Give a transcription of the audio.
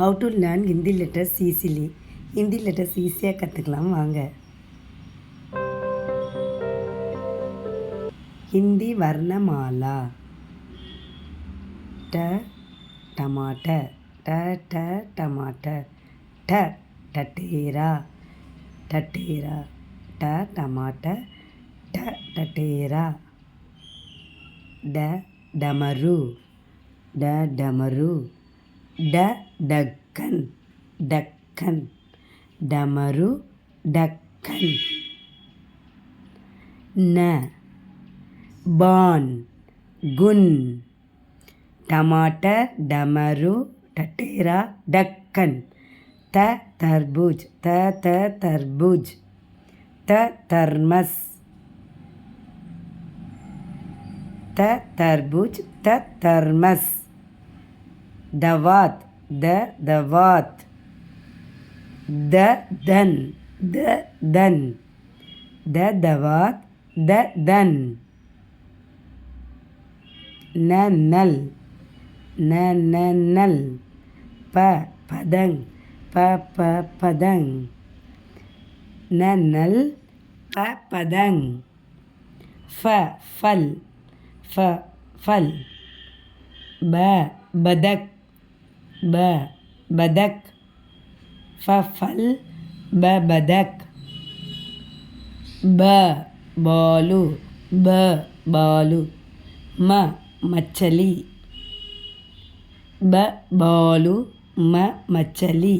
How to learn Hindi letters easily Hindi letters ஈஸியாக கற்றுக்கலாம் வாங்க. ஹிந்தி வர்ணமாலா ட டமாட்ட. ட ட டமாட்ட. ட டட்டேரா. டட்டேரா. ட டமாட்ட. ட டட்டேரா. ட டமரு. ட டமரு. ட டக்கன் டக்கன். டமரு டக்கன். ந பான் குன். டமாட்டர் டமரு டட்டேரா டக்கன். த தர்பூஜ் த த தர்பூஜ். த தர்மஸ். த தர்பூஜ் த தர்மஸ். दवात द दवात the then the then the दवात द दन न नल न न नल प पदंग प प पदंग न नल प पदंग फ फल फ फल ब बदक ப பதக். ஃபல் ப பதக். ப பாலு ப பாலு. ம மச்சலி. ப பாலு ம மச்சலி.